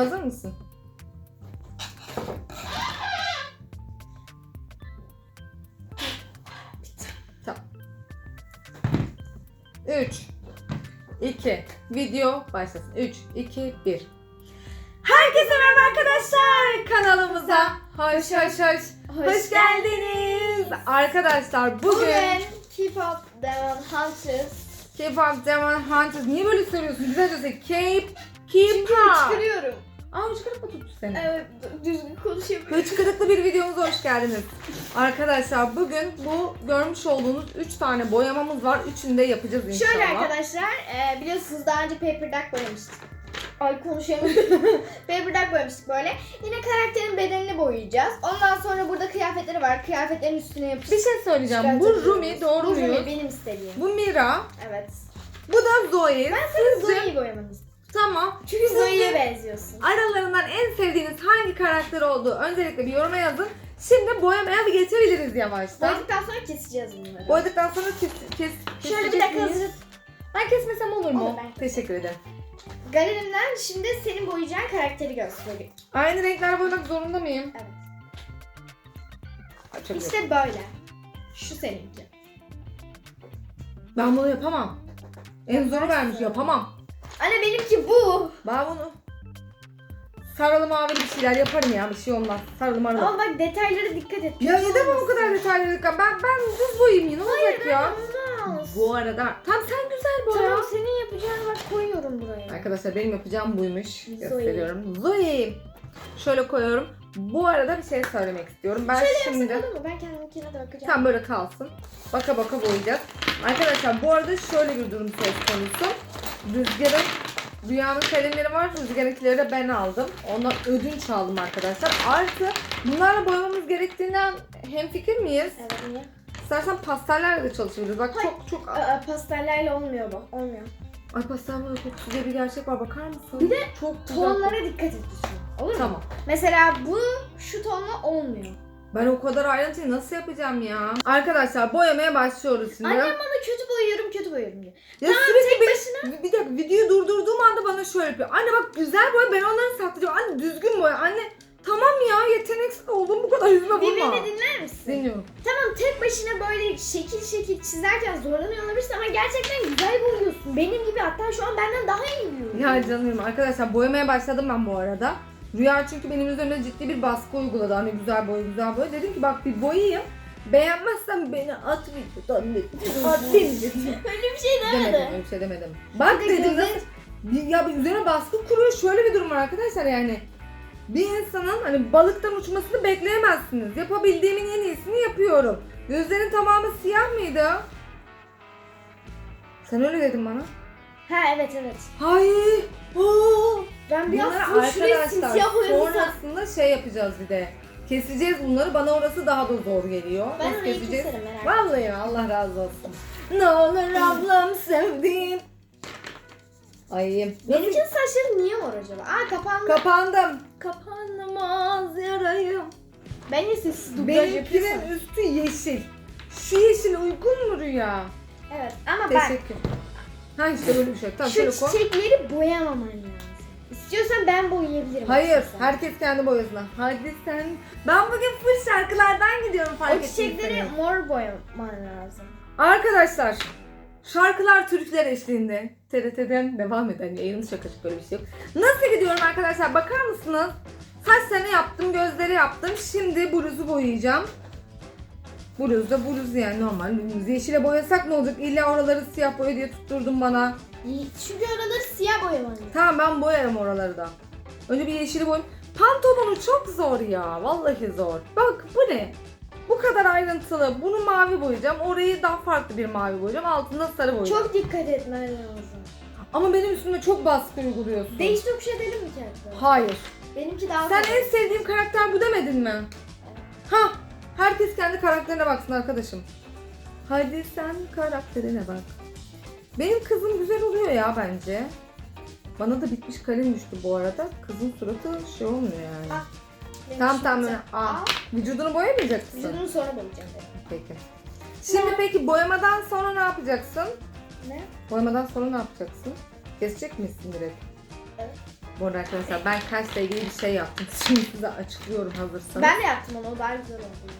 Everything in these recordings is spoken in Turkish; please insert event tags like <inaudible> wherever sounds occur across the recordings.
Hazır mısın? Tamam. 3 2 Video başlasın. 3 2 1 Herkese merhaba arkadaşlar. Kanalımıza hoş hoş hoş hoş, geldiniz. Arkadaşlar bugün Bugün K-pop Demon Hunters. K-pop Demon Hunters. Niye böyle söylüyorsun? Güzelce söyle. K Çünkü K-pop. Aa hıçkırık mı tuttu seni? Evet düzgün konuşamıyorum. Hıçkırıklı bir videomuza hoş geldiniz. Arkadaşlar bugün bu görmüş olduğunuz 3 tane boyamamız var. Üçünü de yapacağız inşallah. Şöyle arkadaşlar e, biliyorsunuz daha önce Paper Duck boyamıştık. Ay konuşamıyorum. <laughs> Paper Duck boyamıştık böyle. Yine karakterin bedenini boyayacağız. Ondan sonra burada kıyafetleri var. Kıyafetlerin üstüne yapıştıracağız. Bir şey söyleyeceğim. Bu Rumi doğru Bu Rumi muyuz? benim istediğim. Bu Mira. Evet. Bu da Zoe. Ben senin Sizce- Zoe'yi boyamanı istiyorum. Tamam. Çünkü Zoe'ye benziyorsun. Aralarından en sevdiğiniz hangi karakter olduğu öncelikle bir yoruma yazın. Şimdi boyamaya bir geçebiliriz yavaştan. Boyadıktan sonra keseceğiz bunları. Boyadıktan sonra kes, kes, Şöyle bir dakika hazır. Ben kesmesem olur mu? Olur, ben. Teşekkür ederim. Galerimden şimdi senin boyayacağın karakteri göstereyim. Aynı renkler boyamak zorunda mıyım? Evet. Açabilirim. İşte böyle. Şu seninki. Ben bunu yapamam. En zoru vermiş yapamam. Anne benimki bu. Ben bunu sarılı mavili bir şeyler yaparım ya bir şey olmaz. Sarılı marılı. Ama bak detaylara dikkat et. Ya o olmasın. kadar detaylı. Ben ben düz boyayım ya ne olacak ya? Olmaz. Bu arada tam sen güzel boya. Tamam senin yapacağını bak koyuyorum buraya. Arkadaşlar benim yapacağım buymuş. Zoe. Gösteriyorum. Zoe. Şöyle koyuyorum. Bu arada bir şey söylemek istiyorum. Ben şimdi Olur mu? Ben kendiminkine de bakacağım. tam böyle kalsın. Baka baka boyayacağız. Arkadaşlar bu arada şöyle bir durum söz konusu. Rüzgar'ın Rüya'nın kalemleri var. Rüzgar'ınkileri de ben aldım. Ondan ödünç aldım arkadaşlar. Artı bunlarla boyamamız gerektiğinden hemfikir miyiz? Evet niye? İstersen pastellerle de çalışabiliriz. Bak Hayır. çok çok... Aa, pastellerle olmuyor bu. Olmuyor. Ay pastel boya kokusu diye bir gerçek var. Bakar mısın? Bir de çok güzel Tonlara dikkat et lütfen. Olur mu? Tamam. Mesela bu şu tonla olmuyor. Ben o kadar ayrıntıyı nasıl yapacağım ya? Arkadaşlar boyamaya başlıyoruz şimdi. Annem bana kötü boyuyorum, kötü boyuyorum diyor. ya tamam, sürekli tek bir, başına- bir dakika videoyu durdurduğum anda bana şöyle yapıyor. Anne bak güzel boya ben onları saklayacağım. Anne düzgün boya. Anne tamam ya yeteneksiz oldum bu kadar yüzüme Bir vurma. beni dinler misin? Dinliyorum. Tamam tek başına böyle şekil şekil çizerken zorlanıyor olabilirsin ama gerçekten güzel boyuyorsun. Benim gibi hatta şu an benden daha iyi boyuyorsun. Ya canım arkadaşlar boyamaya başladım ben bu arada. Rüya çünkü benim üzerime ciddi bir baskı uyguladı. Hani güzel boya güzel boya. Dedim ki bak bir boyayayım. Beğenmezsen beni at videodan dedim. At dedim. Öyle bir şey Demedim demedi. öyle bir şey demedim. Bak dedim nasıl- ya bir üzerine baskı kuruyor. Şöyle bir durum var arkadaşlar yani. Bir insanın hani balıktan uçmasını bekleyemezsiniz. Yapabildiğimin en iyisini yapıyorum. Gözlerin tamamı siyah mıydı? Sen öyle dedin bana. Ha evet evet. Hayır. Oo. Ben biraz Bunları şuraya simsiyah sonrasında şey yapacağız bir de. Keseceğiz bunları. Bana orası daha da zor geliyor. Ben Nasıl orayı keseceğiz? keserim merak. Vallahi ya, Allah razı olsun. <laughs> Ne olur ablam sevdiğin. Ay. Benimkinin saçları niye mor acaba? Aa kapandı. Kapandım. Kapanmaz yarayım. ben niye sessiz dublaj yapıyorsam? Benimkinin üstü yeşil. Şu yeşil uygun mu Rüya? Evet ama ben Teşekkür. Ha işte böyle bir şey. Tamam şöyle şu koy. çiçekleri boyamaman lazım. İstiyorsan ben boyayabilirim. Hayır, istiyorsan. herkes kendi boyasına. Hadi sen. Ben bugün full şarkılardan gidiyorum fark O çiçekleri ettiyseniz. mor boyaman lazım. Arkadaşlar, şarkılar Türkler eşliğinde TRT'den devam eden yayınımız şaka şaka böyle bir şey yok. Nasıl gidiyorum arkadaşlar bakar mısınız? Saçlarını yaptım, gözleri yaptım. Şimdi bluzu boyayacağım. Bluz da bluz yani normal. Bluz. Yeşile boyasak ne olacak? İlla oraları siyah boya diye tutturdun bana. Çünkü oraları siyah boyaman lazım. Tamam ben boyarım oraları da. Önce bir yeşili boy. Pantolonu çok zor ya. Vallahi zor. Bak bu ne? Bu kadar ayrıntılı. Bunu mavi boyayacağım. Orayı daha farklı bir mavi boyayacağım. Altında sarı boyayacağım. Çok dikkat etmen lazım. Ama benim üstüme çok baskı uyguluyorsun. Değiş tokuş edelim mi kağıtları? Hayır. Benimki daha Sen en sevdiğim karakter bu demedin mi? Ha, herkes kendi karakterine baksın arkadaşım. Hadi sen karakterine bak. Benim kızım güzel oluyor ya bence. Bana da bitmiş kalem düştü bu arada. Kızın suratı şey olmuyor yani. Ah, tamam. güzel. Aa, vücudunu boyamayacak mısın? Vücudunu sonra boyayacağım. Peki. Şimdi peki boyamadan sonra ne yapacaksın? Ne? Boyamadan sonra ne yapacaksın? Kesecek misin direkt? Evet. Bu arada arkadaşlar ben kaşla ilgili bir şey yaptım. <laughs> Şimdi size açıklıyorum hazırsanız. Ben de yaptım onu. O daha güzel oldu.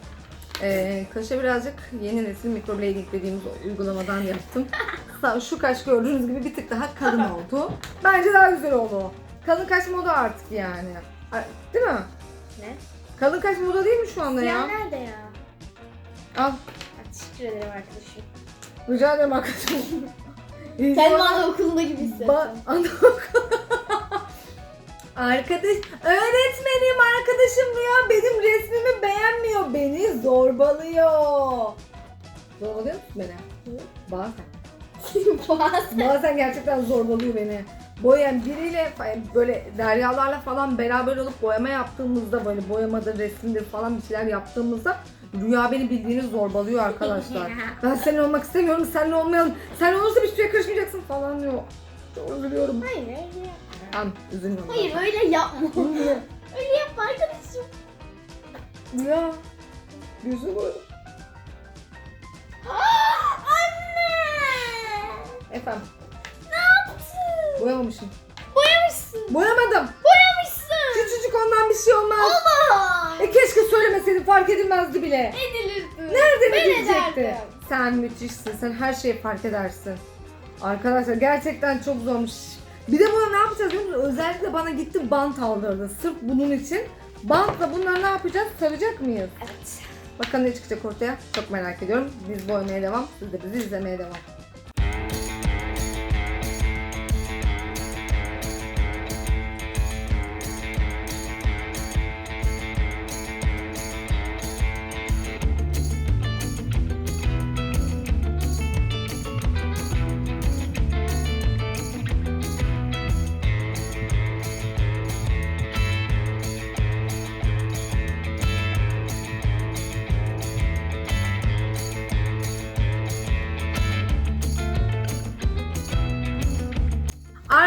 Ee, kaşa birazcık yeni nesil mikroblading dediğimiz uygulamadan yaptım. <laughs> Şu kaş gördüğünüz gibi bir tık daha kalın oldu. Bence daha güzel oldu. Kalın kaş moda artık yani. Değil mi? Ne? Kalın kaş moda değil mi şu anda Ya ya? nerede ya? Al. Teşekkür ederim arkadaşım. Rica ederim arkadaşım. İyi Kendimi sonra- anaokulunda gibi hissettim. Ba anaokulu. Arkadaş, öğretmenim arkadaşım ya benim resmimi beğenmiyor. Beni zorbalıyor. Zorbalıyor musun beni? Hı. Bazen. <laughs> Bazen. Bazen gerçekten zorbalıyor beni. Boyayan biriyle böyle deryalarla falan beraber olup boyama yaptığımızda böyle boyamadır, resimdir falan bir şeyler yaptığımızda Rüya beni bildiğiniz zorbalıyor arkadaşlar. <laughs> ben senin olmak istemiyorum, seninle olmayalım. Sen olursa bir şeye karışmayacaksın falan diyor. Çok üzülüyorum. Hayır öyle Tamam üzülmüyorum. Hayır öyle yapma. Öyle yapma arkadaşım. Rüya. Gözü boy. Anne! Efendim Ne yaptın? boyamamışım. Boyamışsın. Boyamadım. Boyamışsın. Küçücük ondan bir şey olmaz. Allah! E keşke söylemeseydin fark edilmezdi bile. Edilirdi. Nerede Ben bilecekti? ederdim. Sen müthişsin. Sen her şeyi fark edersin. Arkadaşlar gerçekten çok zormuş. Bir de buna ne yapacağız biliyor musunuz? Özellikle bana gitti bant aldırdı. Sırf bunun için. Bantla bunları ne yapacağız? Saracak mıyız? Evet. Bakalım ne çıkacak ortaya? Çok merak ediyorum. Biz boyamaya devam. Siz de bizi izlemeye devam.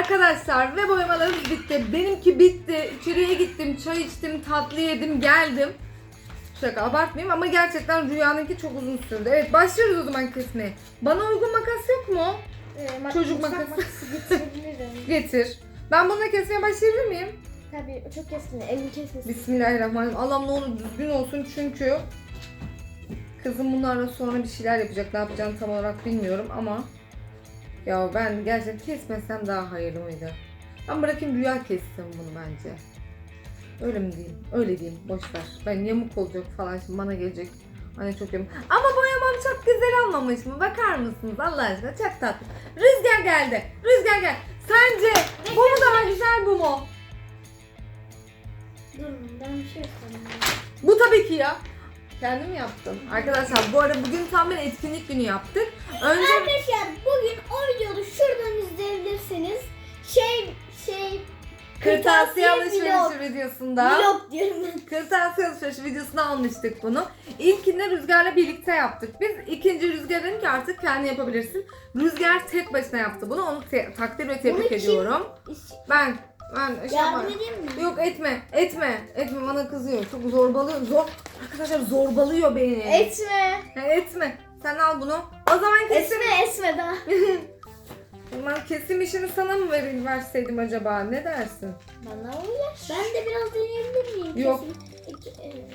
Arkadaşlar ve boyamalarımız bitti. Benimki bitti. İçeriye gittim, çay içtim, tatlı yedim, geldim. Şaka abartmayayım ama gerçekten rüyanınki çok uzun sürdü. Evet başlıyoruz o zaman kesmeye. Bana uygun makas yok mu? Ee, Çocuk makası. makası getirebilirim. <laughs> Getir. Ben bununla kesmeye başlayabilir miyim? Tabii çok keskin. Elini kesmesin. Bismillahirrahmanirrahim. Allah'ım ne olur düzgün olsun çünkü kızım bunlarla sonra bir şeyler yapacak. Ne yapacağını tam olarak bilmiyorum ama ya ben gerçekten kesmesem daha hayırlı mıydı? Ben bırakayım rüya kessin bunu bence. Öyle mi diyeyim? Öyle diyeyim. Boş ver. Ben yamuk olacak falan şimdi bana gelecek. Anne çok yamuk. Ama boyamam çok güzel olmamış mı? Bakar mısınız Allah aşkına? Çok tatlı. Rüzgar geldi. Rüzgar gel. Sence bu mu daha güzel bu mu? Ben bir şey söyleyeyim. Bu tabii ki ya. Kendim yaptım. Arkadaşlar bu arada bugün tam bir etkinlik günü yaptık. Önce Arkadaşlar bugün o videoyu şuradan izleyebilirsiniz. Şey şey kırtasiye alışverişi videosunda Vlog diyorum ben. kırtasiye alışverişi videosunu almıştık bunu. İlkinde Rüzgar'la birlikte yaptık. Biz ikinci Rüzgar dedim ki artık kendi yapabilirsin. Rüzgar tek başına yaptı bunu. Onu te- takdir ve tebrik kim- ediyorum. Ben ben şey Yardım edeyim mi? Yok etme, etme, etme bana kızıyor. Çok zorbalıyor. Zor. Arkadaşlar zorbalıyor beni. Etme. Ya etme. Sen al bunu. O zaman kesim. Esme esme daha. <laughs> Zaman kesim işini sana mı vereyim, verseydim acaba? Ne dersin? Bana uyar. Ben de biraz deneyebilir miyim? Yok. Kesin. İki, e,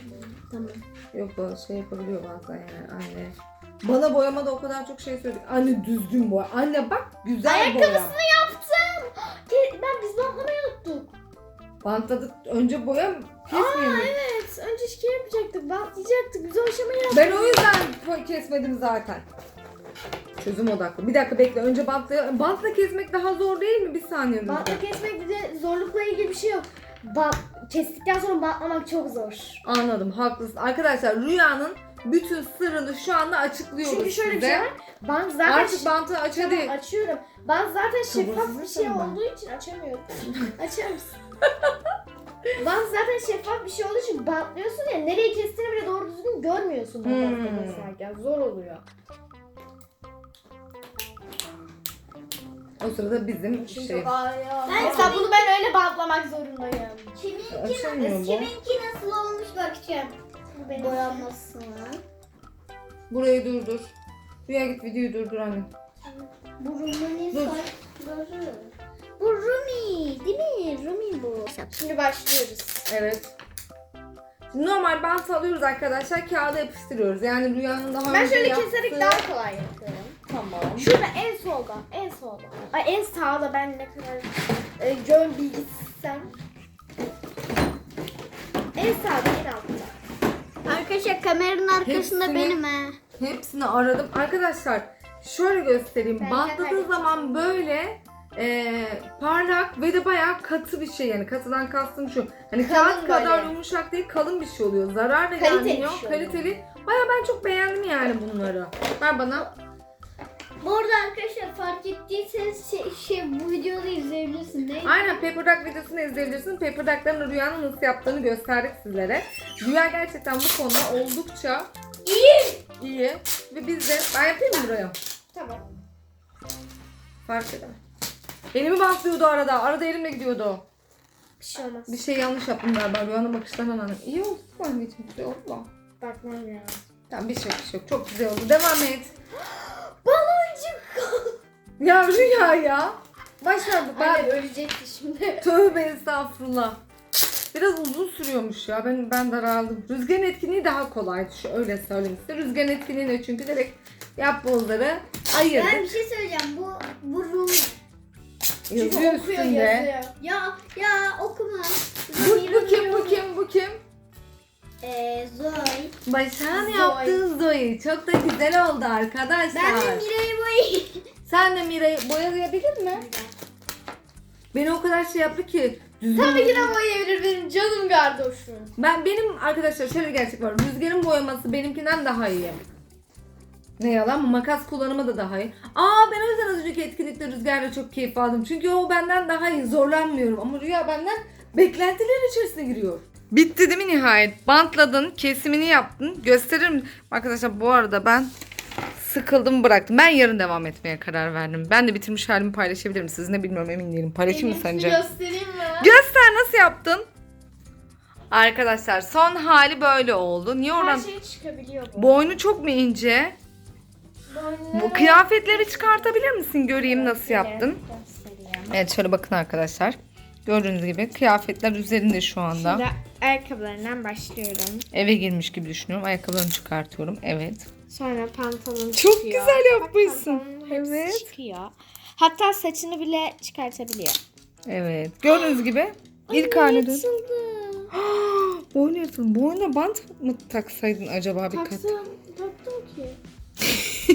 tamam. Yok o şey yapabiliyor bazen yani anne. Bana boyamada o kadar çok şey söyledik. Anne düzgün boya. Anne bak güzel boya. Ayakkabısını yaptım. Ben biz bantlamayı unuttuk. Bantladık. Önce boya kesmiyor mu? Evet. Önce şey yapacaktık. Bantlayacaktık. Biz o aşamayı yaptık. Ben o yüzden kesmedim zaten. Çözüm odaklı. Bir dakika bekle. Önce bantla, bantla kesmek daha zor değil mi? Bir saniye Rüzgar. Bantla kesmek bir de zorlukla ilgili bir şey yok. Bant, kestikten sonra bantlamak çok zor. Anladım. Haklısın. Arkadaşlar rüyanın bütün sırrını şu anda açıklıyoruz Çünkü şöyle bir size. şey var. Bant zaten Artık bantı aç Tamam, hadi. açıyorum. Bant zaten şeffaf bir şey ama. olduğu için açamıyorum. <laughs> Açar mısın? Bant zaten şeffaf bir şey olduğu için bantlıyorsun ya nereye kestiğini bile doğru düzgün görmüyorsun Hmm. bantla keserken. Zor oluyor. O sırada bizim şey. Mesela bunu ben öyle bantlamak zorundayım. Açılmıyor bu. Kiminki nasıl olmuş bakacağım. Bu benim. Boyanmasın. Burayı durdur. Rüya git videoyu durdur anne. Burunun Dur. saçları. bu Rumi değil mi? Rumi bu. Şimdi başlıyoruz. Evet. Şimdi normal bant alıyoruz arkadaşlar. Kağıda yapıştırıyoruz. Yani rüyanın daha Ben önce şöyle yaptığı- keserek daha kolay yapıyorum. Tamam. Şurada en solda, en solda. Ay en sağda ben ne kadar e, gön bilgisizsem. En sağda, en altta. Arkadaşlar kameranın arkasında Hepsini- benim he. Hepsini aradım. Arkadaşlar şöyle göstereyim. Ben Bantladığı kendim zaman böyle e, parlak ve de bayağı katı bir şey yani katıdan kastım şu. Hani Kalın kağıt kadar böyle. yumuşak değil kalın bir şey oluyor. Zarar da Kaliteli bir gelmiyor. şey oluyor. Kaliteli. Bayağı ben çok beğendim yani bunları. Ver bana. Arkadaşlar fark ettiyseniz şey, şey bu videoda izleyebilirsiniz. Değil mi? Aynen Paper Duck videosunu izleyebilirsin. Paper Duck'ların Rüya'nın nasıl yaptığını gösterdik sizlere. Rüya gerçekten bu konuda oldukça İyi. iyi. Ve biz de ben yapayım mı buraya? Tamam. Fark eder. Elimi bantlıyordu arada. Arada elimle gidiyordu. Bir şey olmaz. Bir şey yanlış yaptım galiba. Rüyanın bakışlarından anladım. İyi oldu anneciğim? Güzel oldu mu? Bakmam lazım. Tamam bir şey yok bir şey yok. Çok güzel oldu. Devam et. <gasps> Ya Rüya ya. Başardık. Ben... Anne ölecekti şimdi. <laughs> Tövbe estağfurullah. Biraz uzun sürüyormuş ya. Ben ben daraldım. Rüzgarın etkinliği daha kolaydı. Şöyle söyleyeyim size. Rüzgarın etkinliği ne? Çünkü direkt yap bozları ayırdık. Ben bir şey söyleyeceğim. Bu bu Rumi. Yazıyor Çünkü okuyor üstünde. yazıyor. Ya ya okuma. Bu, bu kim bu kim bu kim? Ee, Zoe. Başak'ın Zoe. yaptığı Zoe. Çok da güzel oldu arkadaşlar. Ben de Mira'yı boyayayım. Sen de Mira'yı boyayabilir mi? Beni o kadar şey yaptı ki. düzgün- Tabii ki de boyayabilir benim canım gardoşum. Ben benim arkadaşlar şöyle bir gerçek var. Rüzgarın boyaması benimkinden daha iyi. Ne yalan mı? Makas kullanımı da daha iyi. Aa ben o yüzden az önceki etkinlikte Rüzgar'la çok keyif aldım. Çünkü o benden daha iyi. Zorlanmıyorum. Ama Rüya benden beklentiler içerisine giriyor. Bitti değil mi nihayet? Bantladın, kesimini yaptın. Gösteririm. Arkadaşlar bu arada ben sıkıldım bıraktım. Ben yarın devam etmeye karar verdim. Ben de bitirmiş halimi paylaşabilirim. Sizinle bilmiyorum emin değilim. Paylaşayım mı sence? göstereyim mi? Göster nasıl yaptın? Arkadaşlar son hali böyle oldu. Niye Her oradan? şey çıkabiliyor bu. Boynu çok mu ince? Boynu- Bu kıyafetleri çıkartabilir misin? Göreyim nasıl yaptın. göstereyim. Evet şöyle bakın arkadaşlar. Gördüğünüz gibi kıyafetler üzerinde şu anda. Şimdi ayakkabılarından başlıyorum. Eve girmiş gibi düşünüyorum. Ayakkabılarını çıkartıyorum. Evet. Sonra pantolon Çok çıkıyor. güzel Bak, yapmışsın. Evet. çıkıyor. Hatta saçını bile çıkartabiliyor. Evet. Gördüğünüz gibi ilk haline dön. Boynu yırtıldı. <gasps> Boynuna bant mı taksaydın acaba bir kat? Taktım, taktım ki.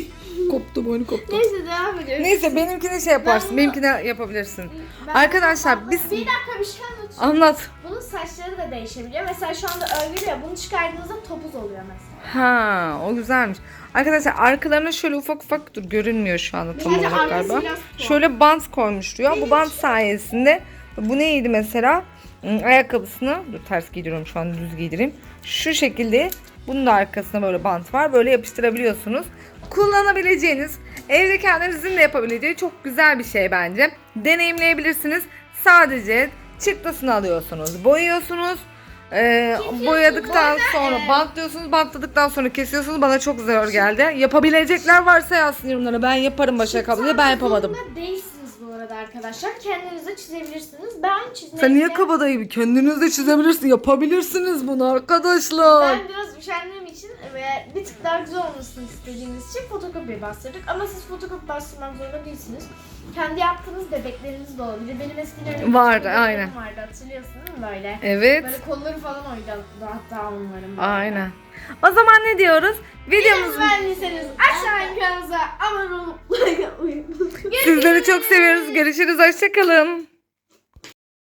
<laughs> Koptu boynu koptu. Neyse devam ediyoruz. Neyse benimkine şey yaparsın. bunu- Benimkine yapabilirsin. Ben- Arkadaşlar biz Bir dakika bir şey anlatayım. anlat. Saçları da değişebiliyor. Mesela şu anda örgülü ya bunu çıkardığınızda topuz oluyor mesela. Ha, o güzelmiş. Arkadaşlar arkalarına şöyle ufak ufak dur görünmüyor şu anda tam Sadece olarak arkası galiba. biraz tuhaf. Şöyle bant koymuş diyor. Bu bant sayesinde bu neydi mesela? Hmm, Ayakkabısını dur ters giydiriyorum şu an düz giydireyim. Şu şekilde bunun da arkasına böyle bant var. Böyle yapıştırabiliyorsunuz. Kullanabileceğiniz, evde kendinizin de yapabileceği çok güzel bir şey bence. Deneyimleyebilirsiniz. Sadece çıktısını alıyorsunuz, boyuyorsunuz. Ee, boyadıktan sonra bantlıyorsunuz, bantladıktan sonra kesiyorsunuz. Bana çok zor geldi. Yapabilecekler varsa yazsın yorumlara. Ben yaparım Başak abla. Ben yapamadım. Değilsiniz bu arada arkadaşlar. Kendiniz de çizebilirsiniz. Ben çizmeyi Sen niye kabadayı bir kendiniz de çizebilirsin. Yapabilirsiniz bunu arkadaşlar. Ben biraz üşendiğim için ve bir tık daha güzel olmasını istediğimiz için fotokopi bastırdık. Ama siz fotokopi bastırmak zorunda değilsiniz. Kendi yaptığınız bebekleriniz de olabilir. Benim eskiden Vardı, aynen. vardı hatırlıyorsun değil mi böyle? Evet. Böyle kolları falan oydu hatta onların. böyle. Aynen. O zaman ne diyoruz? Videomuzu Videomuz beğendiyseniz aşağı kanalımıza abone unutmayın. sizleri çok seviyoruz. Görüşürüz. Hoşçakalın.